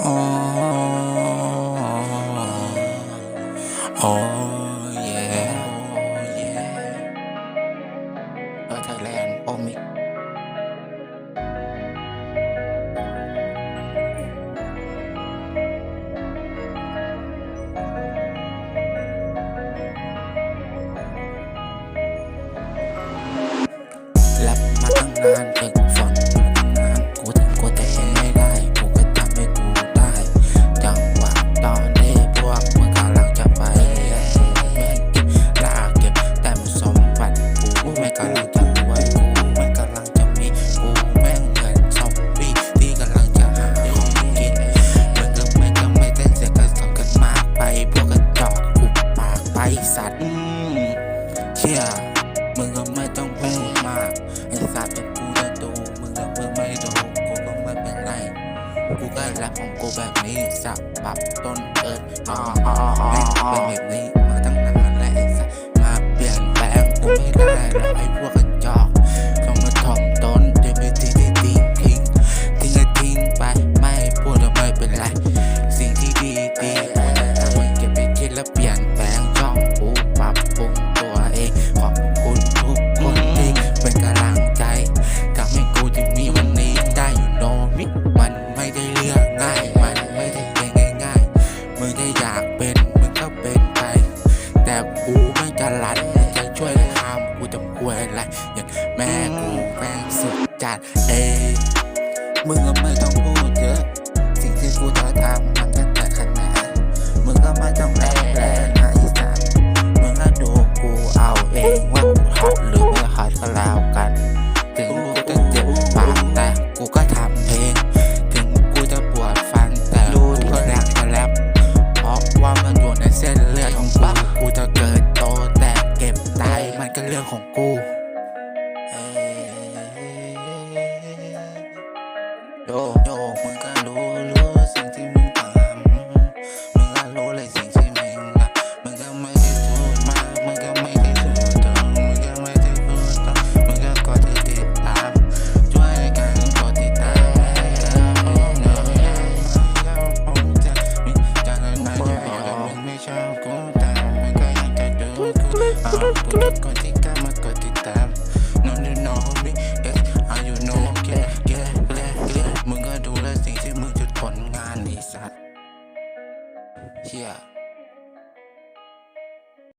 เอ งนานฝึกฝนอยู่ตั้งานกูถึงกูแต่เองไม่ได้กูก็ทำให้กูได้จังหวะตอนนี้พวกมึงกำลังจะไปและกูแม่งก็บลากเก็บแต่มันสมบัติกูไม่กำลังจะรวยกูไม่กำลังจะมีกูแม่งเหมือนซอมบี้ที่กำลังจะหาของกินมึงก็ไม่ก็ไม่ได้เสียกันสองกันมากไปพวกกระจอกกูปากไปสัตว์อืมเชี่ยมึงก็ไม่ต้องพูดมากไอ้สัตว์ กูก็แรปของกูแบบนี้สับปรับต้นเอิดน้องแม่งเป็นแบบนี้มาตั้งน มึงได้อยากเป็นมึงก็เป็นไป แต่กูไม่จะรันจะช่วยห้ามกูจะกลัวอะไรอย่างแม่กูแม่งสุดจัดเอมึงก็ไม่ ของกูเอ้ยโยโยมึงก็รู้รู้สิ่งที่มึงทำมึงก็รู้เลยสิ่งที่มึงทำมึงก็ไม่ได้พูดมากมึงก็ไม่ได้พูดตรงมึงก็ไม่ได้พูดตรงมึงก็กดติดตามช่วยกันกดติดตามให้เราหน่อยผมจะมีจากนั้นไม่ได้บอกมึงไม่ชอบกูแต่มึงก็ยังจะดูกูเอากูก็ yeah.